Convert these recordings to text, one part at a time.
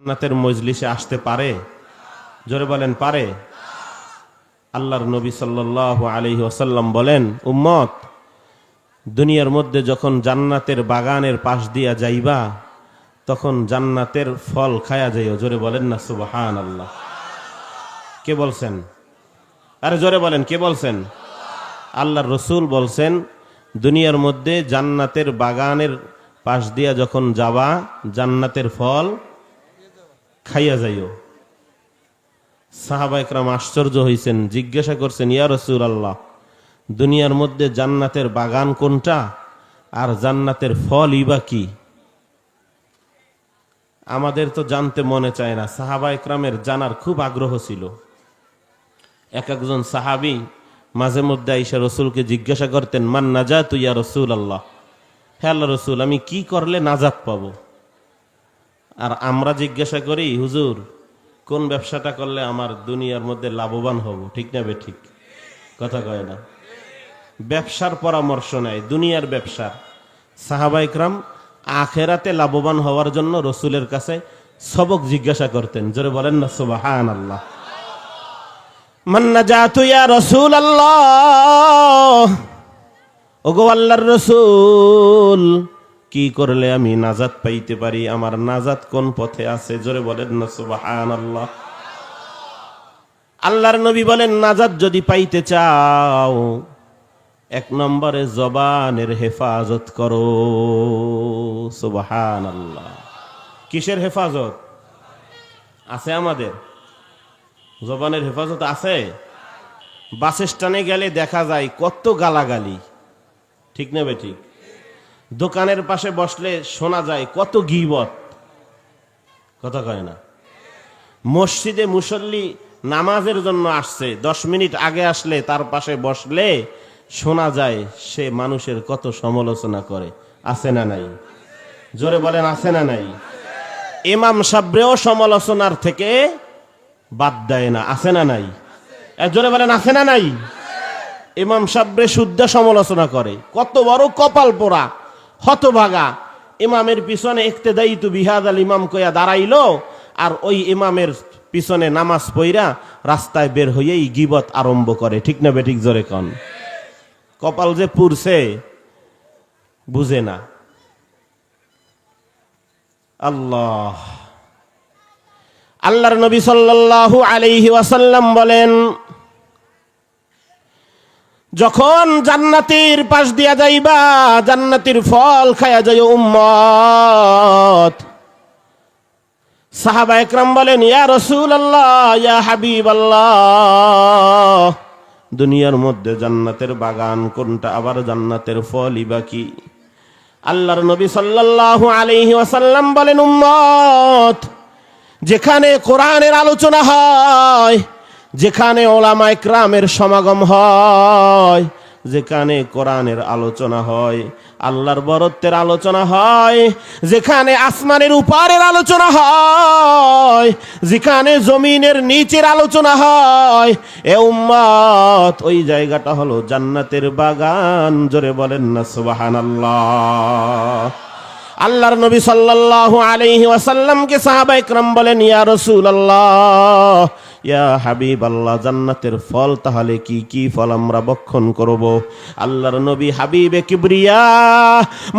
জান্নাতের মজলিসে আসতে পারে? জোরে বলেন, পারে। আল্লাহর নবী সাল্লাল্লাহু আলাইহি ওয়াসাল্লাম বলেন, উম্মত, দুনিয়ার মধ্যে যখন জান্নাতের বাগানের পাশ দিয়া যাইবা, তখন জান্নাতের ফল খায়া যাইও। জোরে বলেন না সুবাহান আল্লাহ কে বলছেন? আরে জোরে বলেন, কে বলছেন? আল্লাহর রসুল বলছেন, দুনিয়ার মধ্যে জান্নাতের বাগানের পাশ দিয়া যখন যাবা, জান্নাতের ফল খাইয়া যাইও। সাহাবা একরাম আশ্চর্য হইছেন, জিজ্ঞাসা করছেন, ইয়া রসুল আল্লাহ দুনিয়ার মধ্যে জান্নাতের বাগান কোনটা? আর জান্নাতের ফল ইবা কি? আমাদের তো জানতে মনে চায় না, সাহাবা একরামের জানার খুব আগ্রহ ছিল। এক একজন সাহাবি মাঝে মধ্যে আইসা রসুলকে জিজ্ঞাসা করতেন, মান নাজাত ইয়া রসুল আল্লাহ হ্যাঁ আল্লাহ রসুল, আমি কি করলে নাজাত পাবো? আর আমরা জিজ্ঞাসা করি, হুজুর, কোন ব্যবসাটা করলে আমার দুনিয়ার মধ্যে লাভবান হব? ঠিক না ঠিক কথা কয় না। ব্যবসার পরামর্শ নেয়, দুনিয়ার ব্যবসার সাহাবাইকরাম আখেরাতে লাভবান হওয়ার জন্য রসুলের কাছে সবক জিজ্ঞাসা করতেন, জোরে বলেন না সুবাহান আল্লাহ মান্না ইয়া রসুল আল্লাহ ওগো আল্লাহর রসুল কি করলে আমি নাজাত পাইতে পারি? আমার নাজাত কোন পথে আছে? জোরে বলেন না সুবাহান আল্লাহ আল্লাহর নবী বলেন, নাজাত যদি পাইতে চাও, এক নম্বরে জবানের হেফাজত করো। সুবাহান আল্লাহ কিসের হেফাজত? আছে আমাদের। জবানের হেফাজত আছে? বাস স্ট্যান্ডে গেলে দেখা যায় কত গালাগালি। ঠিক না বে ঠিক? দোকানের পাশে বসলে শোনা যায়, কত গিবত। কথা কয় না। মসজিদে মুসল্লি নামাজের জন্য আসছে, দশ মিনিট আগে আসলে তার পাশে বসলে শোনা যায়, সে মানুষের কত সমালোচনা করে। আছে না নাই? জোরে বলেন, আছে না নাই? ইমাম সাবরেও সমালোচনার থেকে বাদ দেয় না। আছে না নাই? জোরে বলেন, আছে না নাই? ইমাম সাবরে শুদ্ধ সমালোচনা করে। কত বড় কপাল পোড়া। হতভাগা। ইমামের পিছনে একতে দায়িত্ব বিহাদ আল ইমাম কয়া দাঁড়াইলো, আর ওই ইমামের পিছনে নামাজ পইরা রাস্তায় বের হইয়েই গিবত আরম্ভ করে। ঠিক না বেঠিক জোরে কন? কপাল যে পুরছে বুঝে না। আল্লাহ। আল্লাহর নবী সাল্লাল্লাহু আলাইহি ওয়াসাল্লাম বলেন যখন জান্নাতির পাশ দিয়া যাইবা, জান্নাতির ফল খায়া যাই উম্মত। সাহাবা একরাম বলেন, ইয়া রসুল আল্লাহ ইয়া হাবিব আল্লাহ দুনিয়ার মধ্যে জান্নাতের বাগান কোনটা, আবার জান্নাতের ফলই বা কি? আল্লাহর নবী সাল্লাল্লাহু আলাইহি ওয়াসাল্লাম বলেন, উম্মত, যেখানে কোরআনের আলোচনা হয় যেখানে ওলামা ইকরামের সমাগম হয়, যেখানে কোরআনের আলোচনা হয়, আল্লাহর বরত্বের আলোচনা হয়, যেখানে আসমানের উপারের আলোচনা হয়, যেখানে জমিনের নিচের আলোচনা হয়, এ উম্মত, ওই জায়গাটা হলো জান্নাতের বাগান, জোরে বলেন না, সুবহানাল্লাহ। আল্লাহর নবী সাল্লাল্লাহু আলাইহি ওয়াসাল্লামকে সাহাবা ইকরাম বলেন, ইয়া রাসূলুল্লাহ ইয়া হাবিব আল্লাহ জান্নাতের ফল তাহলে কি কি ফল আমরা বক্ষণ করব? আল্লাহর নবী হাবিবে কিবরিয়া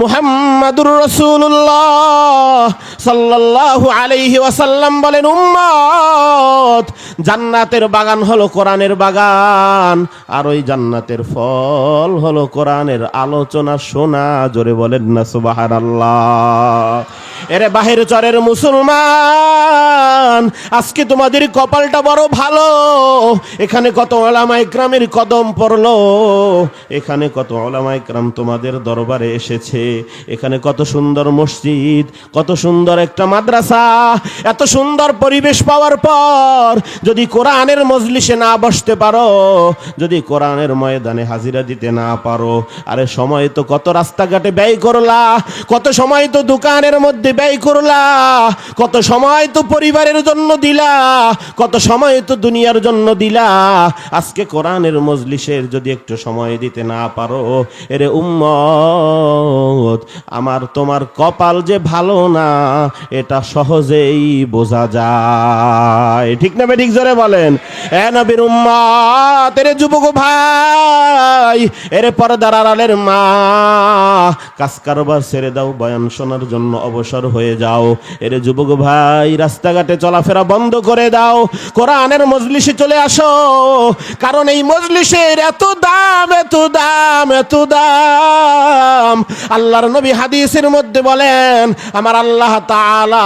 মুহাম্মাদুর রাসূলুল্লাহ সাল্লাল্লাহু আলাইহি ওয়াসাল্লাম বলেন, উম্মত, জান্নাতের বাগান হলো কোরআনের বাগান, আর ওই জান্নাতের ফল হলো কোরআনের আলোচনা শোনা। জোরে বলেন না, সুবহানাল্লাহ। এরে বাহির চরের মুসলমান, আজকে তোমাদের কপালটা বড় ভালো। এখানে কত ওলামা ইকরামের কদম পড়ল, এখানে কত ওলামা ইকরাম তোমাদের দরবারে এসেছে। এখানে কত সুন্দর মসজিদ, কত সুন্দর একটা মাদ্রাসা, এত সুন্দর পরিবেশ পাওয়ার পর যদি কোরআনের মজলিসে না বসতে পারো, যদি কোরআনের ময়দানে হাজিরা দিতে না পারো, আরে সময় তো কত রাস্তাঘাটে ব্যয় করলা, কত সময় তো দোকানের মধ্যে ব্যয় করলা। কত সময় তো পরিবারের জন্য দিলা, কত সময় তো দুনিয়ার জন্য দিলা। আজকে কোরআনের মজলিসের যদি একটু সময় দিতে না পারো, এরে উম্মত, আমার তোমার কপাল যে ভালো না, এটা সহজেই বোঝা যায়। ঠিক না ঠিক জোরে বলেন? এ নবীর উম্মত, এরে যুবক ভাই, এরে পর্দার আড়ালের মা, কাজ কারবার ছেড়ে দাও, বয়ান শোনার জন্য অবসর হয়ে যাও। এরে যুবক ভাই, রাস্তাঘাটে চলাফেরা বন্ধ করে দাও। কোরআনের মজলিসে চলে আসো। কারণ এই মজলিসের এত দাম এত দাম এত দাম। আল্লাহর নবী হাদিসের মধ্যে বলেন, আমার আল্লাহ তাআলা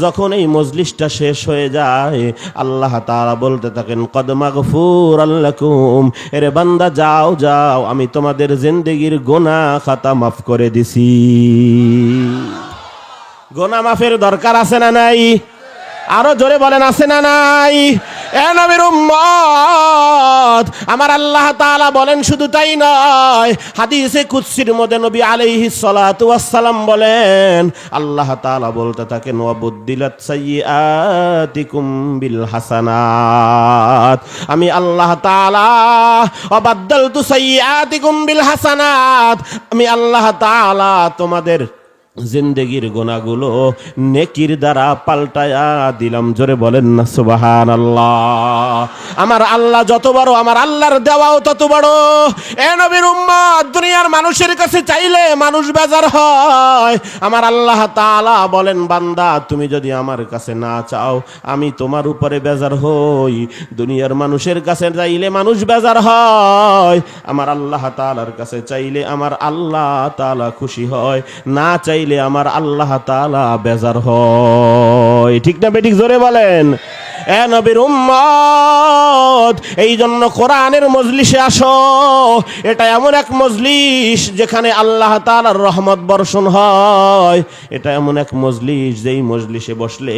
যখন এই মজলিসটা শেষ হয়ে যায়, আল্লাহ তাআলা বলতে থাকেন, কদ মাগফুর আল্লাকুম এরে বান্দা, যাও যাও, আমি তোমাদের জিন্দেগির গোনা খাতা মাফ করে দিছি। গোনা মাফের দরকার আছে না নাই? আরও জোরে বলেন, আছে না নাই? নবীর উম্মত, আমার আল্লাহ তাআলা বলেন শুধু তাই নয়, হাদিসে কুদসির মধ্যে নবী আলাইহিস সালাতু বলেন, আল্লাহ তাআলা বলতে থাকেন ওয়া বুদ্দিলাত সাইয়্যাতিকুম বিল হাসানাত আমি আল্লাহ তাআলা ওয়া বাদদালতু সাইয়্যাতিকুম বিল হাসানাত আমি আল্লাহ তাআলা তোমাদের জিন্দেগির গোনাগুলো নেকির দ্বারা পাল্টায়া দিলাম। জোরে বলেন না সুবাহান আল্লাহ আমার আল্লাহ যত বড়, আমার আল্লাহর দেওয়াও তত বড়। এ নবীর উম্মত, দুনিয়ার মানুষের কাছে চাইলে মানুষ বেজার হয়। আমার আল্লাহ তাআলা বলেন, বান্দা, তুমি যদি আমার কাছে না চাও, আমি তোমার উপরে বেজার হই। দুনিয়ার মানুষের কাছে চাইলে মানুষ বেজার হয়। আমার আল্লাহ তাআলার কাছে চাইলে আমার আল্লাহ তাআলা খুশি হয়। না চাইলে আমার আল্লাহ তাআলা বেজার হয়। ঠিক না বেঠিক জোরে বলেন? নবীর উম্মত এই জন্য কোরআনের মজলিসে আসো। এটা এমন এক মজলিস যেখানে আল্লাহ তাআলার রহমত বর্ষণ হয়। এটা এমন এক মজলিস যেই মজলিসে বসলে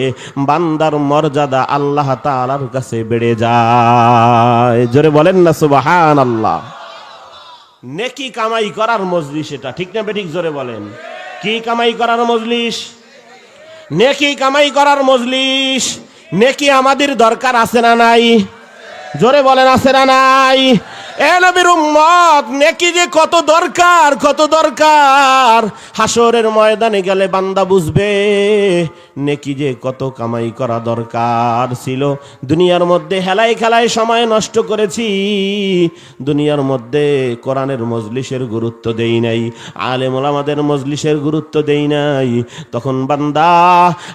বান্দার মর্যাদা আল্লাহ তালার কাছে বেড়ে যায়। জোরে বলেন না সুবাহান আল্লাহ নেকি কামাই করার মজলিস এটা। ঠিক না বেঠিক জোরে বলেন? কি কামাই করার মজলিস? নেকি কামাই করার মজলিস? নেকি আমাদের দরকার আছে না নাই? জোরে বলেন, আছে না নাই? এ নবীর উম্মত, নেকি যে কত দরকার কত দরকার? হাসরের ময়দানে গেলে বান্দা বুঝবে, নেকি যে কত কামাই করা দরকার ছিল। দুনিয়ার মধ্যে হেলাই খেলায় সময় নষ্ট করেছি, দুনিয়ার মধ্যে কোরআনের মজলিসের গুরুত্ব দেই নাই, আলেমুল আমাদের মজলিসের গুরুত্ব দেই নাই। তখন বান্দা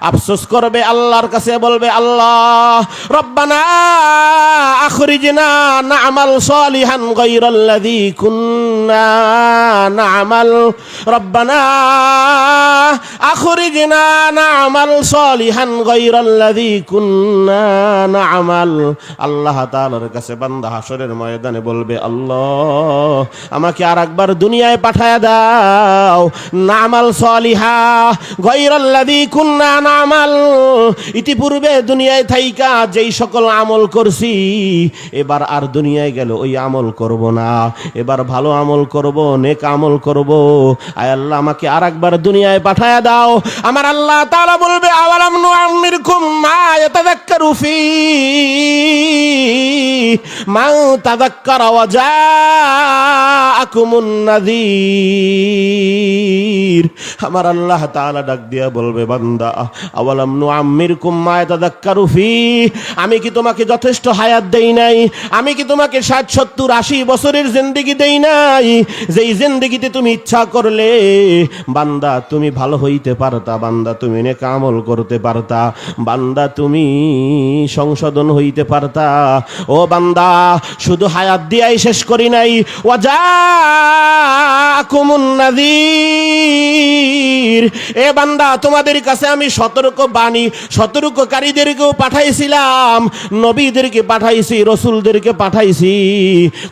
আফসোস করবে, আল্লাহর কাছে বলবে, আল্লাহ, রব্বানা আখরিজনা না'মাল সালিহান কুন্না না'মাল রব্বানা আখরিজনা না'মাল সালিহান গায়রাল্লাযী কুন্না না'মাল। আল্লাহ তাআলার কাছে বান্দা হাসরের ময়দানে বলবে, আল্লাহ, আমাকে আর একবার দুনিয়ায় পাঠায়া দাও। নামাল সলিহা গৈরাল্লাদি কুন্না নামাল। ইতিপূর্বে দুনিয়ায় থাইকা যেই সকল আমল করছি, এবার আর দুনিয়ায় গেল ওই আমল করব না। এবার ভালো আমল করব, নেক আমল করব। আয় আল্লাহ, আমাকে আর একবার দুনিয়ায় পাঠায়া দাও। আমার আল্লাহ তাআলা বলবে, আওয়ালাম নু নুআম্মিরকুম মা ইয়াতাযাক্কারু ফি মা তাযাক্কারা ওয়া জাআকুমুন নাযীর। আমার আল্লাহ তাআলা ডাক দিয়া বলবে, বান্দা, আওয়ালাম নু নুআম্মিরকুম মা ইয়াতাযাক্কারু ফি, আমি কি তোমাকে যথেষ্ট হায়াত দেই নাই? আমি কি তোমাকে ষাট, সত্তর, আশি বছরের জিন্দেগি দেই নাই? যেই জিন্দেগিতে তুমি ইচ্ছা করলে, বান্দা তুমি ভালো হইতে পারতা, বান্দা তুমি আমল করতে পারতা, বান্দা তুমি সংশোধন হইতে পারতা। ও বান্দা, শুধু হায়াত দিয়াই শেষ করি নাই। এ বান্দা, তোমাদের কাছে আমি সতর্ক বাণী, সতর্ককারীদেরকেও পাঠাইছিলাম, নবীদেরকে পাঠাইছি, রসুলদেরকে পাঠাইছি।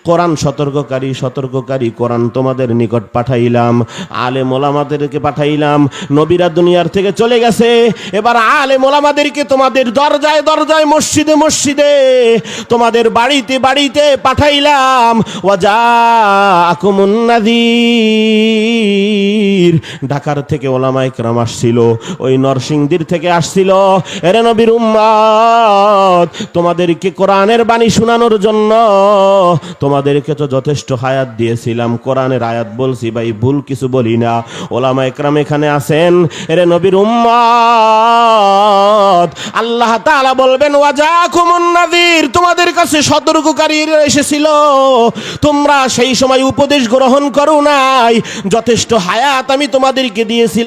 কোরআন সতর্ককারী সতর্ককারী। কোরআন তোমাদের নিকট পাঠাইলাম। আলে মোলামাদেরকে পাঠাইলাম। নবীরা দুনিয়ার থেকে চলে গেছে। এবার আলে মোলামাদেরকে তোমাদের দরজায় দরজায়, মসজিদে মসজিদে তোমাদের বাড়িতে বাড়িতে পাঠাইলাম। ওয়াজা আকুমুন্নাদির ঢাকার থেকে ওলামাই ক্রাম আসছিল। ওই নরসিংদীর থেকে আসছিল। এরে নবীর উম্মাদ, তোমাদেরকে কোরআনের বাণী শোনানোর জন্য তোমাদেরকে তো যথেষ্ট হায়াত দিয়েছিলাম কোরআনের আয়াত বলছি, ভাই, ভুল কিছু বলি না। ওলামা একরাম এখানে আছেন, এরে নবীর উম্মাদ আল্লাহ তাআলা বলবেন, ওয়াজাকুমুন নাযীর তোমাদের কাছে সতর্ককারী এসেছিল। তোমরা সেই সময় উপদেশ গ্রহণ করো নাই। যথেষ্ট হায়াত আমি তোমাদেরকে দিয়েছিলাম।